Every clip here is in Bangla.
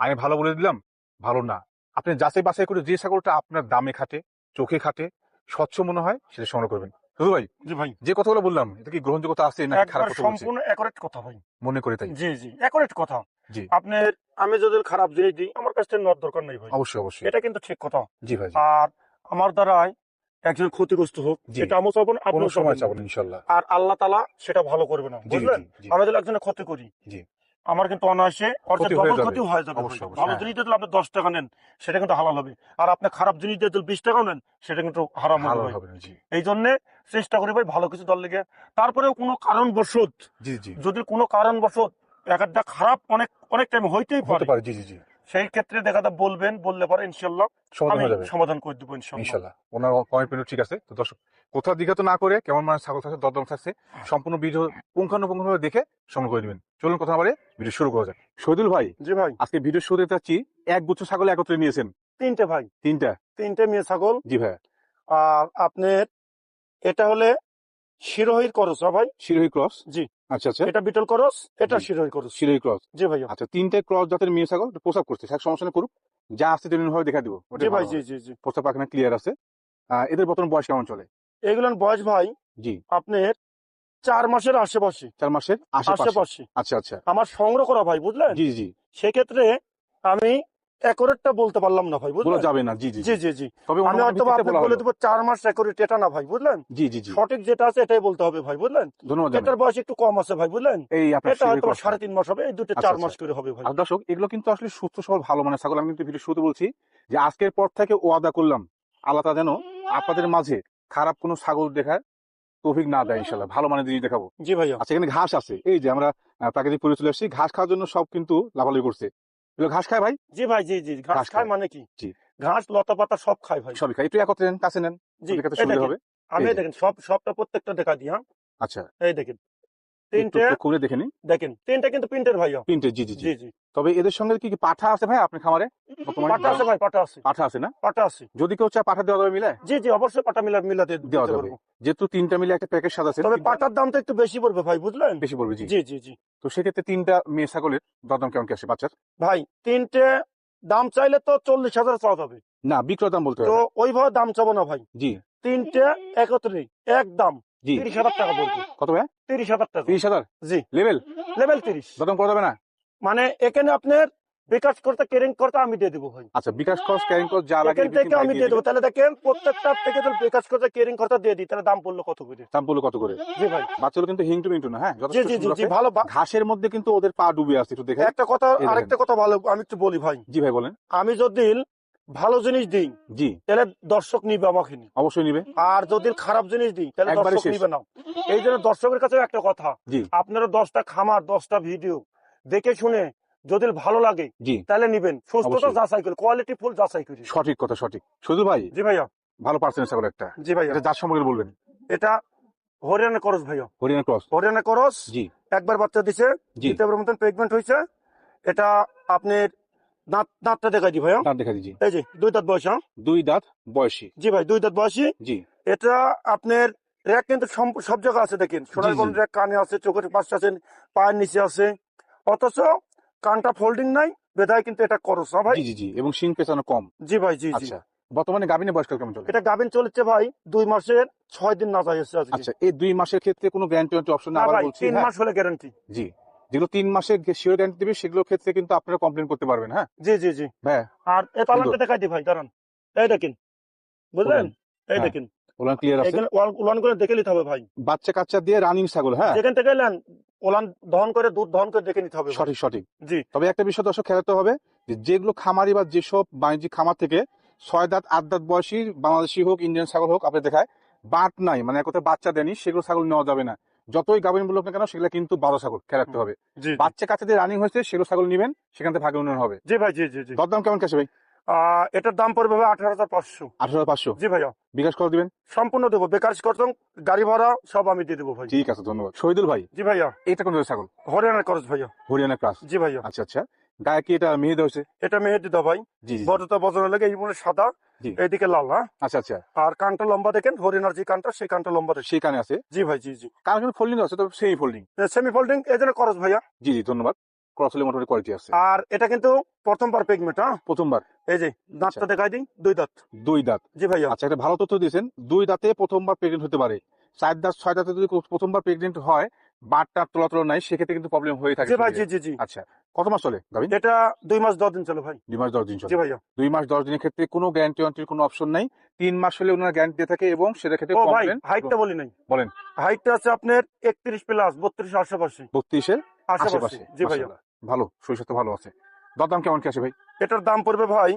আমি ভালো বলে দিলাম ভালো না। আপনি যাচাই বাছাই করে যে ছাগলটা আপনার দামে খাটে চোখে খাটে স্বচ্ছ মনে হয় সেটা সংগ্রহ করবেন। শুধু ভাই জি ভাই। যে কথাগুলো বললাম এটা কি গ্রহণযোগ্যতা আছে না খারাপ কথা সম্পূর্ণ অ্যাকোরেট কথা ভাই। মনে করে তাই? জি জি অ্যাকোরেট কথা। জি। আপনার আমি যদি খারাপ জিনিস দিই আমার কাছ থেকে নেওয়ার দরকার নেই ভাই। অবশ্যই অবশ্যই। এটা কিন্তু ঠিক কথা। জি ভাই আর আমার দ্বারাই একজন ক্ষতিগ্রস্ত হোক জি। এটা চাবো না আপনিও সময় চাবো আর আল্লাহ তালা সেটা ভালো করবে না বুঝলেন? জি যদি একজনের ক্ষতি করি জি। আমার কিন্তু অনায়াসে অর্থাৎ ডবল ক্ষতি হয়ে যাবে। ভালো হ্যাঁ। জিনিস দিলে আপনি দশ টাকা নেন সেটা কিন্তু হালাল হবে। আর আপনি খারাপ জিনিস দিয়ে বিশ টাকা নেন সেটা কিন্তু হারাম হবে এই জন্য চেষ্টা করি ভাই ভালো কিছু দল লেগে। তারপরেও কোনো কারণবশত যদি কোনো কারণবশত এক একটা খারাপ অনেক অনেক টাইম হইতেই হতে পারে জি জি জি। সেই ক্ষেত্রে দেখা যায় বলবেন বললে পরে ইনশাল্লাহ সমাধান করে দেবো ইনশাল্লাহ ওনার কমিটমেন্ট ঠিক আছে। তো দর্শক কোথাও দিকে তো না করে কেমন মানে ছাগল থাকছে দরদম থাকছে সম্পূর্ণ ভিডিও পুঙ্খানুপুঙ্খ ভাবে দেখে সংগ্রহ করে দিবেন। চলুন কথা বলে ভিডিও শুরু করা যাক। শহীদুল ভাই জি ভাই। আজকে ভিডিও শুরু দেখতে পাচ্ছি এক গুচ্ছ ছাগল একত্রে নিয়েছেন। তিনটে ভাই। তিনটা? তিনটে মেয়ে ছাগল। জি ভাই। আর আপনার এটা হলে শিরোহির করস হ্যাঁ ভাই? শিরোহী ক্রস? জি। আচ্ছা আচ্ছা। এটা বিটল করস এটা। শিরোহি করস। শিরোহী ক্রস। জি ভাইয়া। আচ্ছা তিনটে ক্রস জাতের মেয়ে ছাগল প্রসাব করছে। সমস্যা করুক। যা আসছে তেমনি ভাবে দেখা দিব। জি ভাই জি জি জি। প্রস্তাব পাখানা ক্লিয়ার আছে এদের বর্তমান বয়স কেমন চলে? এগুলোর বয়স ভাই জি। আপনার চার মাসের আশেপাশে। চার মাসের আশেপাশে। আচ্ছা আচ্ছা। আমার সংগ্রহ করা ভাই বুঝলেন? জি জি। সেক্ষেত্রে আমি অ্যাকোরেটটা বলতে পারলাম না ভাই বুঝলেন? যাবে না। জি জি জি। জি জি তবে আমি হয়তো আপনাকে বলে দেবো চার মাস অ্যাকোরেট এটা না ভাই বুঝলেন? জি জি জি। সঠিক যেটা আছে এটাই বলতে হবে ভাই বুঝলেন? ধন্যবাদ এটার বয়স একটু কম আছে ভাই বুঝলেন? এই আপনার এটা হয়তো সাড়ে তিন মাস হবে এই দুটো আচ্ছা, চার আচ্ছা। মাস করে হবে ভাই। দর্শক এগুলো কিন্তু আসলে সুস্থ সবল ভালো মানে ছাগল। আমি কিন্তু ভিডিও শুরুতে বলছি যে আজকের পর থেকে ওয়াদা করলাম আল্লাহ তা যেন আপনাদের মাঝে খারাপ কোনো ছাগল দেখার তৌফিক না দেয় ইনশাল্লাহ ভালো মানের জিনিস দেখাবো। জি ভাইয়া। আচ্ছা এখানে ঘাস আছে। এই যে আমরা প্রাকৃতিক পরিবেশ চলে আসছি। ঘাস খাওয়ার জন্য সব কিন্তু লাভালাভি করছে। ঘাস খায় ভাই? জি ভাই জি জি। ঘাস খায়। মানে কি? জি। ঘাস লতা পাতা সব খায় ভাই। সবই খায়। একটু একত্রে নেন, কাছে নেন। জি হবে। আমি দেখেন। সব সবটা প্রত্যেকটা দেখা দিই হ্যাঁ? আচ্ছা। এই দেখেন। তিনটে খুলে দেখে নিন দেখেন তিনটে কিন্তু প্রিন্টের ভাইয়া তিনটে জি জি জি। জি জি। তবে এদের সঙ্গে কি কি পাঠা আছে ভাই আপনার খামারে? বর্তমানে আছে ভাই পাটা আছে। পাঠা আছে না? পাটা আছে। যদি কেউ চায় পাঠা দেওয়া যাবে মিলে? জি জি অবশ্যই পাটা মিলা মিলাতে দেওয়া যাবে। যেহেতু তিনটা মিলে একটা প্যাকেজ সাজাচ্ছে তবে পাটার দামটা একটু বেশি পড়বে ভাই বুঝলেন? বেশি পড়বে জি। জি জি জি। তো সেক্ষেত্রে তিনটা মেয়ে ছাগলের দরদাম কেমন কি আসে বাচ্চার? ভাই তিনটে দাম চাইলে তো চল্লিশ হাজার চাওয়া যাবে। না বিক্রয় দাম বলতে তো ওইভাবে দাম চাবো না ভাই। জি। তিনটে একত্রে এক দাম। জি। তিরিশ হাজার টাকা পড়বে কত ভাই তিরিশ হাজার টাকা। তিরিশ হাজার? জি। লেভেল লেভেল তিরিশ। দরদাম করা যাবে না? মানে এখানে আপনার বিকাশ করতে কেরিং করতে আমি দিয়ে দেবো ভাই। আচ্ছা বিকাশ খরচ ক্যারিং খরচ যা লাগে থেকে আমি দিয়ে দেবো। তাহলে দেখেন প্রত্যেকটা থেকে বিকাশ করতে কেরিং করতে দিয়ে দিই। তাহলে দাম পড়ল কত করে? দাম পড়ল কত করে? জি ভাই। বাচ্চাগুলো কিন্তু হিংটু মিন্টু না হ্যাঁ? জি জি জি। ভালো ঘাসের মধ্যে কিন্তু ওদের পা ডুবে আছে একটু দেখে একটা কথা। আরেকটা কথা ভালো আমি একটু বলি ভাই। জি ভাই বলেন। আমি যদি ভালো জিনিস দিই জি। তাহলে দর্শক নিবে আমাকে অবশ্যই নিবে। আর যদি খারাপ জিনিস দিই তাহলে দর্শক নিবে না। এই জন্য দর্শকের কাছে একটা কথা। জি। আপনারা দশটা খামার দশটা ভিডিও দেখে শুনে যদি ভালো লাগে জি। তাহলে নিবেন। সুস্থতা। যাচাই করে কোয়ালিটি ফুল যাচাই করি। সঠিক কথা সঠিক। শুধু ভাই জি ভাইয়া। ভালো পার্সেন্ট ছাগল একটা। জি ভাইয়া। এটা যার সম্পর্কে বলবেন? এটা হরিয়ানা করস ভাইয়া। হরিয়ানা ক্রস। হরিয়ানা করস। জি। একবার বাচ্চা দিছে জি। দ্বিতীয়বার মতন প্রেগনেন্ট হয়েছে এটা আপনার দাঁত দাঁতটা দেখাই দি ভাইয়া দাঁত এই যে দুই দাঁত বয়স হ্যাঁ? দুই দাঁত বয়সী। জি ভাই দুই দাঁত বয়সী। জি। এটা আপনার র্যাক কিন্তু সব জায়গায় আছে দেখেন। সোনার। কোন র্যাক কানে আছে চোখের পাশে আছে পায়ের নিচে আছে। অথচ কানটা ফোল্ডিং নাই বেদায় কিন্তু এটা করস না ভাই? জি জি এবং শিং পেছানো কম। জি ভাই জি জি। আচ্ছা বর্তমানে গাভিনের বয়সকাল কেমন চলে? এটা গাভিন চলেছে ভাই দুই মাসের ছয় দিন না যায় আচ্ছা এই দুই মাসের ক্ষেত্রে কোনো গ্যারান্টি অপশন না ভাই তিন হ্যাঁ? মাস হলে গ্যারান্টি জি। যেগুলো তিন মাসের শিওর গ্যারান্টি দেবে সেগুলোর ক্ষেত্রে কিন্তু আপনারা কমপ্লেন করতে পারবেন হ্যাঁ? জি জি জি। হ্যাঁ। আর এ পালানটা দেখাই দি ভাই দাঁড়ান। এই দেখেন বুঝলেন? এই হ্যাঁ। দেখেন। ওলান ক্লিয়ার আছে? উলান করে দেখে নিতে হবে ভাই। বাচ্চা কাচ্চা দিয়ে রানিং ছাগল হ্যাঁ? যেখান থেকে এলেন ওলান দহন করে দুধ দহন করে দেখে নিতে হবে সঠিক সঠিক। জি। তবে একটা বিষয় দর্শক খেলাতে হবে যে যেগুলো খামারি বা যেসব বাণিজ্যিক খামার থেকে ছয় দাঁত আট দাঁত বয়সী বাংলাদেশি হোক ইন্ডিয়ান ছাগল হোক আপনি দেখায় বাট নাই মানে এক কথা বাচ্চা দেনি সেগুলো ছাগল নেওয়া যাবে না। যতই গাভিন বলুক না কেন সেগুলো কিন্তু বারো ছাগল খেয়াল রাখতে হবে। বাচ্চা কাছে দিয়ে রানিং হয়েছে সেগুলো ছাগল নিবেন সেখান থেকে ভাগে উন্নয়ন হবে। জি ভাই জি জি জি। দরদাম কেমন কাছে ভাই? এটার দাম পড়বে ভাই আঠারো হাজার পাঁচশো। আঠারো পাঁচশো? জি ভাইয়া। বিকাশ করে দিবেন? সম্পূর্ণ দেবো। বেকার করতাম গাড়ি ভাড়া সব আমি দিয়ে দেবো ভাই। ঠিক আছে ধন্যবাদ। শহীদুল ভাই? জি ভাইয়া। এটা কোন ছাগল? হরিয়ানা খরচ ভাইয়া। হরিয়ানা ক্লাস জি ভাইয়া। আচ্ছা আচ্ছা। গায়ে কি এটা মেয়ে হয়েছে? এটা মেহেদি দা ভাই। বড়টা বজনের লেগে এই মনে সাদা জি। এইদিকে লাল হ্যাঁ? আচ্ছা আচ্ছা। আর কানটা লম্বা দেখেন হরিয়ানার যে কানটা সেই কানটা লম্বা সেই কানে আছে? জি ভাই জি জি। কানে কিন্তু ফোল্ডিং আছে তবে সেই ফোল্ডিং সেমি ফোল্ডিং এই জন্য খরচ ভাইয়া। জি জি ধন্যবাদ। ক্রস হলে মোটামুটি কোয়ালিটি আছে। আর এটা কিন্তু প্রথমবার পেগমেন্ট হ্যাঁ? প্রথমবার। এই যে দাঁতটা আচ্ছা। দেখাই দিই দুই দাঁত। দুই দাঁত। জি ভাইয়া। আচ্ছা একটা ভালো তথ্য দিয়েছেন। দুই দাঁতে প্রথমবার প্রেগনেন্ট হতে পারে। চার দাঁত ছয় দাঁতে যদি প্রথমবার প্রেগনেন্ট হয় বাটটা তোলা তোলা নাই সেক্ষেত্রে কিন্তু প্রবলেম হয়ে থাকে জি ভাই জি জি। আচ্ছা। কত মাস চলে গাভিন এটা দুই মাস দশ দিন চলো ভাই। দুই মাস দশ দিন চলে। ভাইয়া। দুই মাস দশ দিনের ক্ষেত্রে কোনো গ্যারান্টি ওয়ারেন্টির কোনো অপশন নাই। তিন মাস হলে ওনারা গ্যারান্টি দিয়ে থাকে এবং সেটার ক্ষেত্রে হাইটটা বলি নাই। বলেন। হাইটটা আছে আপনার একত্রিশ প্লাস বত্রিশ আশেপাশে। বত্রিশের আশেপাশে জি ভাইয়া। ভালো শরীর তো ভালো আছে। দরদাম কেমন কি আছে ভাই? এটার দাম পড়বে ভাই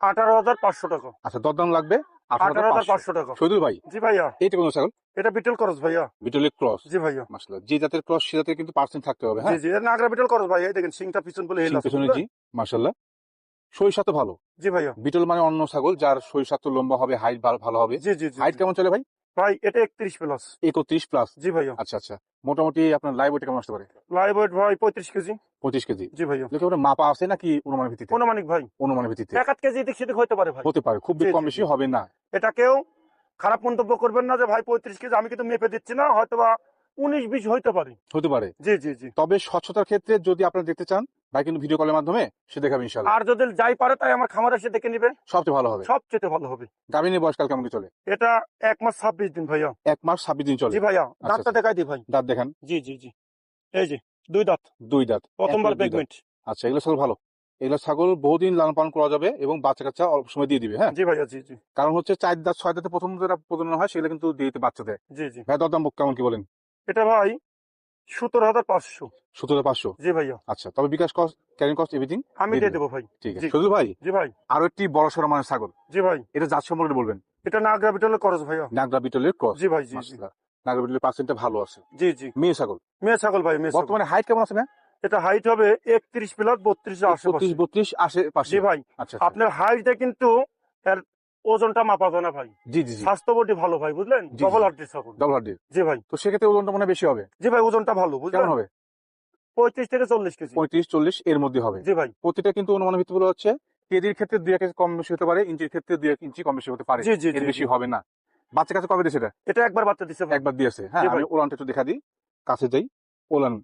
আঠারো হাজার পাঁচশো টাকা। আচ্ছা দরদাম লাগবে? আঠারো হাজার পাঁচশো। টাকা। শহীদুল ভাই জি ভাইয়া। এইটা কোনো ছাগল? এটা বিটল করস ভাইয়া। বিটলের ক্রস? জি ভাইয়া। মাসলা যে জাতের ক্রস সে জাতের কিন্তু পার্সেন্ট থাকতে হবে হ্যাঁ? জি এটা নাগরা বিটল ক্রস দেখেন সিংটা পিছন বলে হেল? জি ভালো। জি ভাইয়া। বিটল মানে অন্য ছাগল যার স্বাস্থ্য লম্বা হবে হাইট ভালো হবে। জি জি জি হাইট কেমন চলে ভাই? ভাই এটা একত্রিশ প্লাস একত্রিশ প্লাস জি ভাইয়া। আচ্ছা আচ্ছা। মোটামুটি আপনার লাইভ ওয়েট কেমন আসতে পারে? লাইভ ওয়েট ভাই পঁয়ত্রিশ কেজি। পঁচিশ কেজি। জি কি মাপা আছে নাকি অনুমানের ভিত্তিতে? অনুমানিক ভাই। অনুমানের ভিত্তিতে। এক কেজি এদিক সেদিক হতে পারে ভাই। হতে পারে। খুব কম বেশি হবে না। এটা কেউ খারাপ মন্তব্য করবেন না যে ভাই পঁয়ত্রিশ কেজি আমি কিন্তু মেপে দিচ্ছি না হয়তো বা উনিশ বিশ হইতে পারে। হতে পারে। জি জি জি। তবে স্বচ্ছতার ক্ষেত্রে যদি আপনারা দেখতে চান ভাই কিন্তু ভিডিও কলের মাধ্যমে সে দেখাবে ইনশাল্লাহ আর যদি যাই পারে তাই আমার খামার এসে দেখে নিবে। সবচেয়ে ভালো হবে। সবচেয়ে ভালো হবে। গাভিনীর বয়সকাল কেমন চলে? এটা এক মাস ছাব্বিশ দিন ভাইয়া। এক মাস ছাব্বিশ দিন চলে। জি ভাইয়া দাঁতটা আচ্ছা। দেখাই দিই ভাই। দাঁত দেখান। জি জি জি। এই যে দুই দাঁত। দুই দাঁত। প্রথমবার প্রেগনেন্ট আচ্ছা এগুলো ছাগল ভালো। এগুলো ছাগল বহুদিন লালন পালন করা যাবে এবং বাচ্চা কাচ্চা অল্প সময় দিয়ে দিবে হ্যাঁ? জি ভাইয়া জি জি। কারণ হচ্ছে চার দাঁত ছয় দাঁতে প্রথম যেটা প্রজনন হয় সেগুলো কিন্তু দিয়ে দিতে বাচ্চা দেয় জি জি। ভাই দরদাম কেমন কি বলেন? এটা ভাই সতেরো হাজার পাঁচশো। সতেরো পাঁচশো? জি ভাইয়া। আচ্ছা তবে bKash cost carrying cost everything আমি দিয়ে দেবো ভাই। ঠিক আছে। শুধু ভাই জি ভাই। আরও একটি বড় সড়ো মানের ছাগল। জি ভাই। এটা জাত সম্পর্কে বলবেন? এটা নাগরা বিটলে করস ভাইয়া। নাগরা বিটলের ক্রস জি ভাই জি নাগরা বিটলের পার্সেন্টটা ভালো আছে। জি জি। মেয়ে ছাগল? মেয়ে ছাগল ভাই মেয়ে বর্তমানে হাইট কেমন আছে না এটা হাইট হবে একত্রিশ প্লাস বত্রিশ আশেপাশে বত্রিশ বত্রিশ আশেপাশে জি ভাই। আচ্ছা আচ্ছা। আপনার হাইটে কিন্তু এর ওজনটা মাপা যায় না ভাই। জি জি স্বাস্থ্য বডি ভালো ভাই বুঝলেন? জি, ডবল ডবল ভাই। তো সেক্ষেত্রে ওজনটা মনে বেশি হবে? জি ভাই ওজনটা ভালো কেমন বুঝলেন হবে? পঁয়ত্রিশ থেকে চল্লিশ কেজি। পঁয়ত্রিশ চল্লিশ এর মধ্যে হবে। জি ভাই। প্রতিটা কিন্তু অনুমানের ভিত্তিগুলো হচ্ছে কেজির ক্ষেত্রে দুই এক কম বেশি হতে পারে ইঞ্চির ক্ষেত্রে দুই এক ইঞ্চি কম বেশি হতে পারে। এর বেশি হবে না। বাচ্চা কাছে কবে দিয়েছে এটা? এটা একবার বাচ্চা ভাই। একবার দিয়েছে হ্যাঁ আমি। ওলানটা একটু দেখা দিই। কাছে যাই। ওলান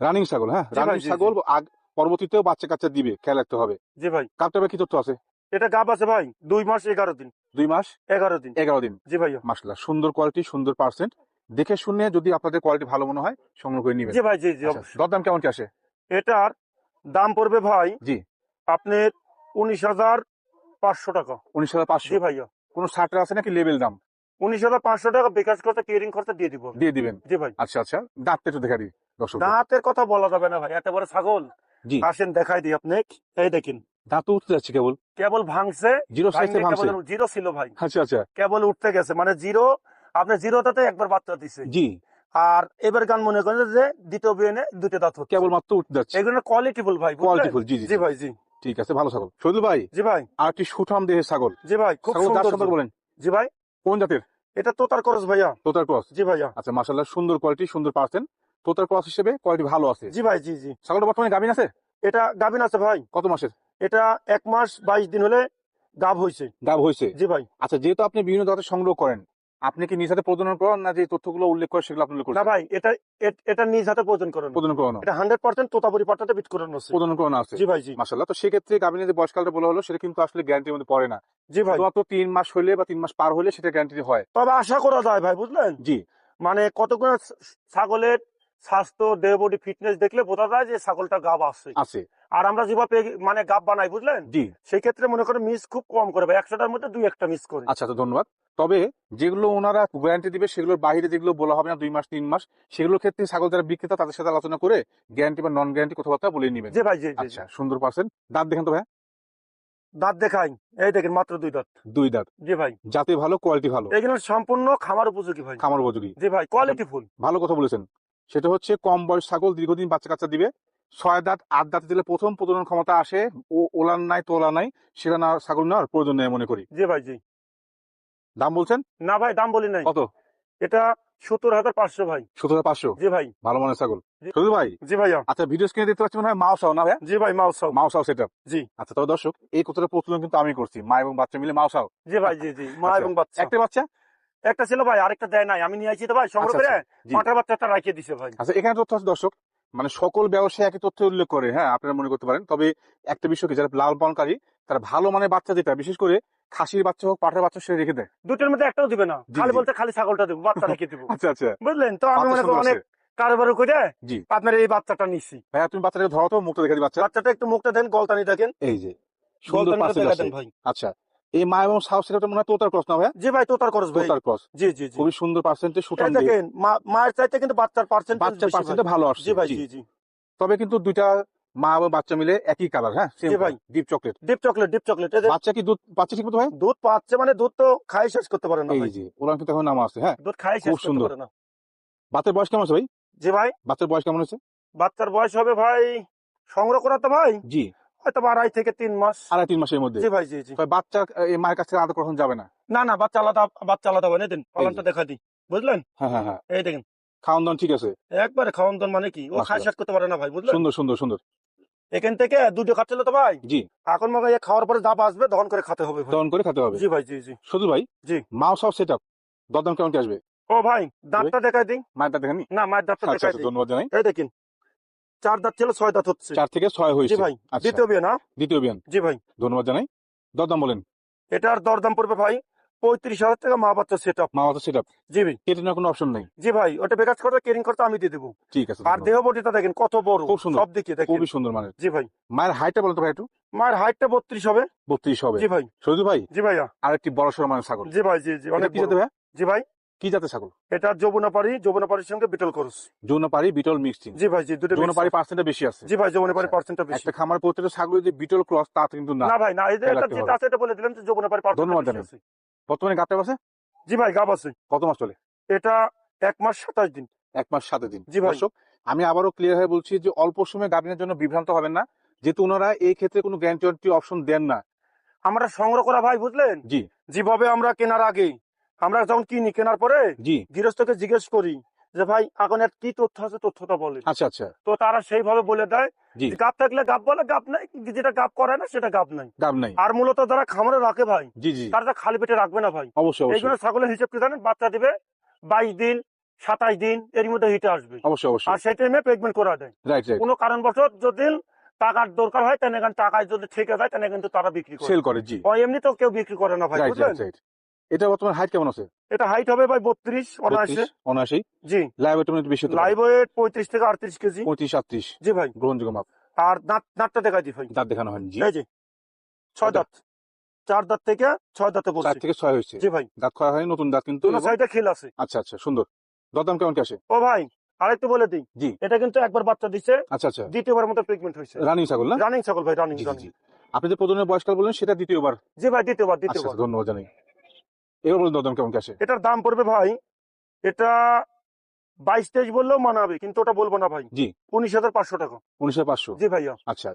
রানিং ছাগল হ্যাঁ রানিং ছাগল আগ পরবর্তীতেও বাচ্চা কাচ্চা দিবে খেয়াল রাখতে হবে। জি ভাই। কাপটাবে কি তথ্য আছে? এটা গাব আছে ভাই দুই মাস এগারো দিন। দুই মাস? এগারো দিন। এগারো দিন। জি ভাইয়া। মাসলা সুন্দর কোয়ালিটি সুন্দর পার্সেন্ট দেখে শুনে যদি আপনাদের কোয়ালিটি ভালো মনে হয় সংগ্রহ করে নিবেন। জি ভাই জি জি আচ্ছা, দরদাম কেমন কি আসে? এটার দাম পড়বে ভাই জি। আপনার উনিশ হাজার পাঁচশো টাকা। উনিশ হাজার পাঁচশো। জি ভাইয়া। কোনো ষাটের আছে নাকি লেবেল দাম? উনিশ হাজার পাঁচশো টাকা বিকাশ করতে কেয়ারিং করতে দিয়ে দিব। দিয়ে দিবেন। জি ভাই। আচ্ছা আচ্ছা দাঁতটা একটু দেখা দিই দাঁতের কথা বলা যাবে না ভাই এত বড় ছাগল। জি। আসেন দেখাই দিই আপনি এই দেখেন। দাঁত উঠতে যাচ্ছে কেবল। কেবল ভাঙছে জিরো সাইজে ভাঙছে। জিরো ছিল ভাই। আচ্ছা আচ্ছা। কেবল উঠতে গেছে মানে জিরো আপনি জিরোটাতে একবার বাচ্চা দিছে। জি। আর এবার গান মনে করেন যে দ্বিতীয় বিয়ে দুটো দাঁত হচ্ছে। কেবল মাত্র উঠতে যাচ্ছে। এগুলো কোয়ালিটিফুল ভাই কোয়ালিটিফুল জি জি ভাই জি। ঠিক আছে ভালো ছাগল। শহীদুল ভাই জি ভাই। আর একটি সুঠাম দেহের ছাগল। জি ভাই খুব সুন্দর। বলেন। জি ভাই। কোন জাতের? এটা তোতার করস ভাইয়া। তোতার ক্রস। জি ভাইয়া। আচ্ছা সুন্দর কোয়ালিটি সুন্দর পার্সেন্ট। তোতার ক্রস হিসেবে কোয়ালিটি ভালো আছে। জি ভাই জি জি। ছাগলটা বর্তমানে গাভিন আছে? এটা গাভিন আছে ভাই। কত মাসের? এটা এক মাস বাইশ দিন হলে গাভ হয়েছে। গাভ হয়েছে? জি ভাই। আচ্ছা যেহেতু আপনি বিভিন্ন জাতের সংগ্রহ করেন আপনি কি নিজ হাতে প্রজনন করেন না যে তথ্যগুলো উল্লেখ করে সেগুলো আপনি না ভাই এটা এটা নিজ হাতে প্রয়োজন করেন। প্রজনন করানো। এটা হান্ড্রেড পার্সেন্ট তোতাপুরি পাটাতে বিট করানো আছে। প্রজনন করানো আছে। জি ভাই জি। মাসাল্লাহ তো সেক্ষেত্রে গাভিনের যে বয়সকালটা বলা হলো সেটা কিন্তু আসলে গ্যারান্টির মধ্যে পড়ে না। জি ভাই। শুধুমাত্র তিন মাস হলে বা তিন মাস পার হলে সেটা গ্যারান্টি হয়। তবে আশা করা যায় ভাই বুঝলেন? জি। মানে কতগুলো ছাগলের স্বাস্থ্য দেহ বডি ফিটনেস দেখলে বোঝা যায় যে ছাগলটা গাব আছে। আছে। আর আমরা যেভাবে মানে গাব বানাই বুঝলেন? জি। সেই ক্ষেত্রে মনে করেন মিস খুব কম করে ভাই একশোটার মধ্যে দুই একটা মিস করে। আচ্ছা তো ধন্যবাদ। তবে যেগুলো ওনারা গ্যারান্টি দিবে সেগুলোর বাইরে যেগুলো বলা হবে না দুই মাস তিন মাস সেগুলোর ক্ষেত্রে ছাগল যারা বিক্রেতা তাদের সাথে আলোচনা করে গ্যারান্টি বা নন গ্যারান্টি কথাবার্তা বলে নেবেন। জি ভাই আচ্ছা সুন্দর পার্সেন্ট দাঁত দেখেন তো ভাই দাঁত দেখাই। এই দেখেন মাত্র দুই দাঁত। দুই দাঁত। জি ভাই। জাতে ভালো কোয়ালিটি ভালো। এগুলো সম্পূর্ণ খামার উপযোগী ভাই। খামার উপযোগী। জি ভাই কোয়ালিটি ফুল ভালো কথা বলেছেন। সেটা হচ্ছে কম বয়স ছাগল দীর্ঘদিন বাচ্চা কাচ্চা দিবে। ছয় দাঁত আট দাঁতে দিলে প্রথম প্রজনন ক্ষমতা আসে ও ওলান নাই তোলা নাই সেটা না ছাগল নেওয়ার প্রয়োজন নেই মনে করি। জি ভাই জি। দাম বলছেন? না ভাই দাম বলি নাই। কত? এটা সত্তর হাজার পাঁচশো ভাই। সতেরো পাঁচশো? জি ভাই। ভালো মানের ছাগল। শুধু ভাই? জি ভাইয়া। আচ্ছা ভিডিও স্ক্রিনে দেখতে পাচ্ছি মনে হয় মাউসাও না ভাই জি ভাই মাউসাও মাও সাও সেটা জি। আচ্ছা তবে দর্শক এই কথাটা প্রচলন কিন্তু আমি করছি মা এবং বাচ্চা মিলে মাও সাও জি ভাই জি জি মা আচ্ছা, এবং বাচ্চা। একটা বাচ্চা? একটা ছিল ভাই আরেকটা দেয় নাই আমি নিয়ে আইছি তো ভাই সংগ্রহ আচ্ছা, করে আচ্ছা, জি। মাটার বাচ্চাটা রাখিয়ে দিছে ভাই। আচ্ছা এখানে তথ্য আছে দর্শক মানে সকল ব্যবসায়ী একই তথ্য উল্লেখ করে হ্যাঁ আপনারা মনে করতে পারেন। তবে একটা বিষয় কি যারা লাল পালনকারী তারা ভালো মানের বাচ্চা যেটা বিশেষ করে খাসির বাচ্চা হোক পাঠার বাচ্চা সেটা রেখে দেয়। দুটোর মধ্যে একটাও দিবে না। খালি বলতে খালি ছাগলটা দেবো বাচ্চা রেখে দেবো। আচ্ছা আচ্ছা। বুঝলেন? তো আমি মনে করি অনেক। কারবার করে জি। আপনার এই বাচ্চাটা নিচ্ছি ভাইয়া তুমি বাচ্চাটাকে ধরো তো মুখটা দেখে দিই বাচ্চা। বাচ্চাটা একটু মুখটা দেন গলতানি দেখেন এই যে সুন্দর ভাই। আচ্ছা। এই মা এবং সাউথ সেটা মনে হয় তোতার ক্রস না জি ভাই তোতার খরচ ভাই। তোতার ক্রস। জি জি জি। খুবই সুন্দর পার্সেন্টেজ দেখেন মায়ের চাইতে কিন্তু বাচ্চার পার্সেন্ট বাচ্চার পার্সেন্টে ভালো আসছে জি ভাই জি। জি জি। তবে কিন্তু দুইটা মা এবং বাচ্চা মিলে একই কালার হ্যাঁ? জি ভাই। Deep chocolate deep chocolate deep chocolate বাচ্চা কি দুধ পাচ্ছে ঠিক মতো ভাই? দুধ পাচ্ছে মানে দুধ তো খাই শেষ করতে পারে না এই যে ওরা কিন্তু এখন নাম আছে হ্যাঁ? দুধ খাই শেষ খুব করতে সুন্দর। পারে না। বাচ্চার বয়স কেমন আছে ভাই? জি ভাই। বাচ্চার বয়স কেমন আছে বাচ্চার বয়স হবে ভাই সংগ্রহ করা তো ভাই। জি। হয়তো আড়াই থেকে তিন মাস। আড়াই তিন মাসের মধ্যে? জি ভাই জি জি। বাচ্চা মায়ের কাছ থেকে আলাদা কখন যাবে না? না না বাচ্চা আলাদা বাচ্চা আলাদা বানিয়ে দিন পালনটা দেখা দিই। বুঝলেন? হ্যাঁ হ্যাঁ হ্যাঁ। এই দেখেন। খাওয়ান দাওয়ান ঠিক আছে? একবারে খাওয়ান দাওয়ান মানে কি? ও খাই শেষ করতে পারে না ভাই বুঝলেন? সুন্দর সুন্দর সুন্দর। এখান থেকে দুটো খাচ্ছিল তো ভাই? জি। এখন মনে হয় খাওয়ার পরে দাপ আসবে দহন করে খেতে হবে। দহন করে খেতে হবে। জি ভাই জি জি। শুধু ভাই জি। মাও সব সেট আপ দরদাম কেমন কি আসবে? ও ভাই দাঁতটা দেখাই দিই। মায়েরটা দেখেনি না মায়ের দাঁতটা আচ্ছা দেখাই আচ্ছা দিই। ধন্যবাদ জানাই। এই দেখেন চার দাঁত ছিল ছয় দাঁত হচ্ছে। চার থেকে ছয় হয়েছে। ভাই আচ্ছা। দ্বিতীয় বিয়ে না? দ্বিতীয় বিয়ান জি ভাই। ধন্যবাদ জানাই। দরদাম বলেন। এটার দরদাম পড়বে ভাই পঁয়ত্রিশ হাজার টাকা মা বাচ্চা সেট আপ মা বাচ্চা সেট আপ জি ভাই। কেটে নেওয়ার কোনো অপশন নেই। জি ভাই ওটা বেকাজ করতে কেরিং করতে আমি দিয়ে দেবো। ঠিক আছে আর। দেহ বটিটা দেখেন কত বড়। খুব সুন্দর। সব দিকে দেখেন। খুবই সুন্দর মানের। জি ভাই। মায়ের হাইটটা বলতো ভাই একটু। মায়ের হাইটটা বত্রিশ হবে। বত্রিশ হবে। জি ভাই। সৌদি ভাই? জি ভাইয়া। আরেকটি বড় সড়ো মানের ছাগল। জি ভাই জি জি অনেক বড়। ভাই? জি ভাই। কি জাতের ছাগল? এটা যমুনাপাড়ি যমুনাপাড়ির সঙ্গে বিটল করস। যৌনপাড়ি বিটল মিক্সিং জি ভাই জি দুটো আছে। পার্সেন্টটা বেশি আছে। জি ভাই যমুনাপাড়ি আচ্ছা। পার্সেন্টটা বেশি। একটা খামার প্রত্যেকটা ছাগল যদি বিটল ক্রস তা কিন্তু না। না ভাই না এই যে এটা যেটা। আছে এটা বলে দিলাম যে ধন্যবাদ পার্সেন্ট জানাই। বর্তমানে গাবটা আছে জি ভাই গাব আছে। কত মাস চলে? এটা এক মাস সাতাশ দিন। এক মাস সাত দিন। জি ভাই। আমি আবারও ক্লিয়ার হয়ে বলছি যে অল্প সময় গাভিনের জন্য বিভ্রান্ত হবেন না। যেহেতু ওনারা এই ক্ষেত্রে কোনো গ্যারান্টি অপশন দেন না। আমরা সংগ্রহ করা ভাই বুঝলেন? জি। যেভাবে আমরা কেনার আগে আমরা যখন কিনি কেনার পরে জি। গৃহস্থকে জিজ্ঞেস করি যে ভাই এখন এর কি তথ্য আছে তথ্যটা বলে আচ্ছা আচ্ছা। তো তারা সেইভাবে বলে দেয় গাপ থাকলে গাপ বলে গাপ নাই যেটা গাপ করে না সেটা গাপ নাই। দাম নাই। আর মূলত যারা খামারে রাখে ভাই জি জি। তারা তো খালি পেটে রাখবে না ভাই। অবশ্যই এই জন্য ছাগলের হিসেব কি জানেন? বাচ্চা দিবে বাইশ দিন সাতাশ দিন এর মধ্যে হিটে আসবে। অবশ্যই অবশ্যই। আর সেই টাইমে পেমেন্ট করা দেয়। রাইট রাইট কোনো কারণবশত যদি টাকার দরকার হয় তাহলে টাকায় যদি থেকে যায় তাহলে কিন্তু তারা বিক্রি করে। সেল করে জি। এমনি তো কেউ বিক্রি করে না ভাই বুঝলেন? রাইট রাইট এটা বর্তমান হাইট কেমন আছে? এটা হাইট হবে ভাই বত্রিশ অনায়াসে। অনায়াসি জি। লাইভ একটু বেশি লাইভ ওয়েট পঁয়ত্রিশ থেকে আটত্রিশ কেজি। পঁয়ত্রিশ আটত্রিশ। জি ভাই। গ্রহণযোগ্য মাপ। আর দাঁত দাঁতটা দেখা দি ভাই। দাঁত দেখানো হয়নি জি। ছয় দাঁত। চার দাঁত থেকে ছয় দাঁতে চার থেকে ছয় হয়েছে। জি ভাই। দাঁত খোয়া হয়নি নতুন দাঁত কিন্তু সাইডে খেল আছে। আচ্ছা আচ্ছা সুন্দর। দরদাম কেমন কি আসে? ও ভাই আরেকটু বলে দিই। জি। এটা কিন্তু একবার বাচ্চা দিচ্ছে আচ্ছা আচ্ছা। দ্বিতীয়বার মতো ট্রিটমেন্ট হয়েছে। রানিং ছাগল না? রানিং ছাগল ভাই রানিং আপনি যে প্রজনের বয়সকাল বললেন সেটা দ্বিতীয়বার। জি ভাই দ্বিতীয়বার আচ্ছা দ্বিতীয়বার। আচ্ছা, ধন্যবাদ জানাই। এবার বলুন কেমন আসে এটার দাম পড়বে ভাই এটা বাইশ তেইশ বললেও মানাবে কিন্তু ওটা বলব না ভাই। জি। উনিশ হাজার পাঁচশো টাকা। উনিশ হাজার পাঁচশো। জি ভাইয়া। আচ্ছা